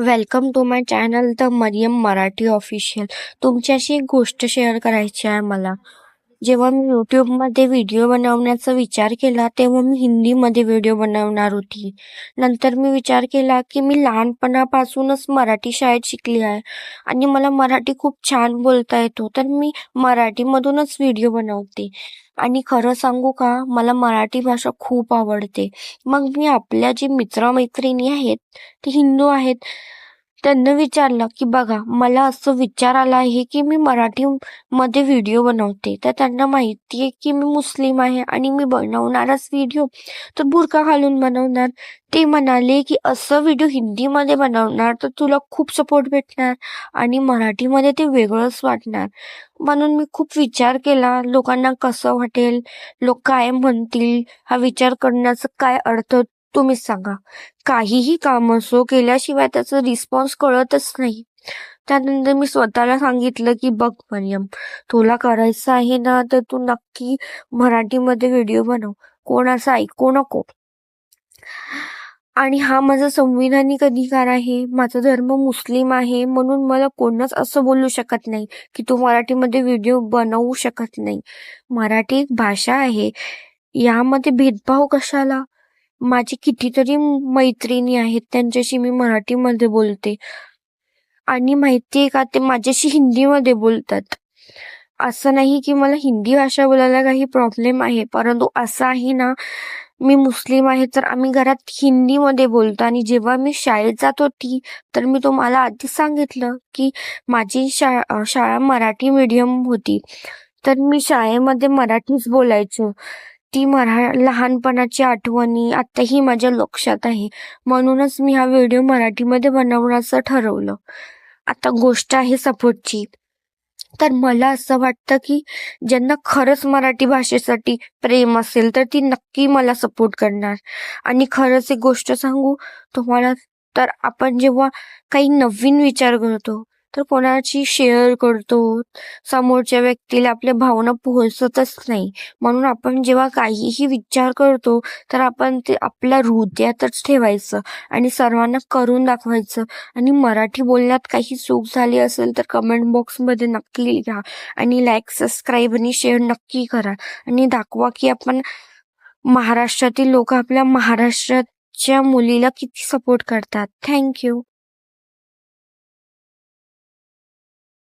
Welcome to my channel the Mariyam Marathi official तुमच्याशी एक गोष्ट शेअर करायची आहे मला. जेव्हा मी यूट्यूबमध्ये व्हिडिओ बनवण्याचा विचार केला तेव्हा मी हिंदीमध्ये व्हिडिओ बनवणार होती. नंतर मी विचार केला की मी लहानपणापासूनच मराठी शाळेत शिकली आहे आणि मला मराठी खूप छान बोलता येतो तर मी मराठीमधूनच व्हिडिओ बनवते. आणि खरं सांगू का मला मराठी भाषा खूप आवडते. मग मी आपल्या जे मित्रमैत्रिणी आहेत ते हिंदू आहेत त्यांना विचारलं की बघा मला असं विचार आला आहे की मी मराठी मध्ये व्हिडिओ बनवते. तर त्यांना माहिती आहे की मी मुस्लिम आहे आणि मी बनवणारच व्हिडिओ तर बुरका घालून बनवणार. ते म्हणाले की असं व्हिडिओ हिंदीमध्ये बनवणार तर तुला खूप सपोर्ट भेटणार आणि मराठीमध्ये ते वेगळंच वाटणार. म्हणून मी खूप विचार केला. लोकांना कसं वाटेल? लोक काय म्हणतील? हा विचार करण्याचा काय अर्थ तुम्हीच सांगा. काहीही काम असो केल्याशिवाय त्याचा रिस्पॉन्स कळतच नाही. त्यानंतर मी स्वतःला सांगितलं की बघ मरियम तुला करायचं आहे ना तर तू नक्की मराठीमध्ये व्हिडिओ बनव. कोणाचा ऐकू नको. आणि हा माझा संविधानिक अधिकार आहे. माझा धर्म मुस्लिम आहे म्हणून मला कोणच असं बोलू शकत नाही की तू मराठीमध्ये व्हिडिओ बनवू शकत नाही. मराठी एक भाषा आहे. यामध्ये भेदभाव कशाला? माझी कितीतरी मैत्रिणी आहेत त्यांच्याशी मी मराठीमध्ये बोलते. आणि माहितीये का ते माझ्याशी हिंदीमध्ये बोलतात. असं नाही की मला हिंदी भाषा बोलायला काही प्रॉब्लेम आहे परंतु असं आहे ना मी मुस्लिम आहे तर आम्ही घरात हिंदीमध्ये बोलतो. आणि जेव्हा मी शाळेत जात होती तर मी तुम्हाला आधीच सांगितलं की माझी शाळा शाळा मराठी मीडियम होती. तर मी शाळेमध्ये मराठीच बोलायचो. ती मरा लहानपणाची आठवणी आत्ताही माझ्या लक्षात आहे. म्हणूनच मी हा व्हिडिओ मराठीमध्ये बनवण्याचं ठरवलं. आता गोष्ट आहे सपोर्टची. तर मला असं वाटतं की ज्यांना खरंच मराठी भाषेसाठी प्रेम असेल तर ती नक्की मला सपोर्ट करणार. आणि खरंच एक गोष्ट सांगू तुम्हाला? तर आपण जेव्हा काही नवीन विचार करतो तर कोणाची शेअर करतो? समोरच्या व्यक्तीला आपल्या भावना पोहोचतच नाही. म्हणून आपण जेव्हा काहीही विचार करतो तर आपण ते आपल्या हृदयातच ठेवायचं आणि सर्वांना करून दाखवायचं. आणि मराठी बोलण्यात काही चूक झाली असेल तर कमेंट बॉक्समध्ये नक्की लिहा आणि लाईक सबस्क्राईब आणि शेअर नक्की करा. आणि दाखवा की आपण महाराष्ट्रातील लोक आपल्या महाराष्ट्राच्या मुलीला किती सपोर्ट करतात. थँक्यू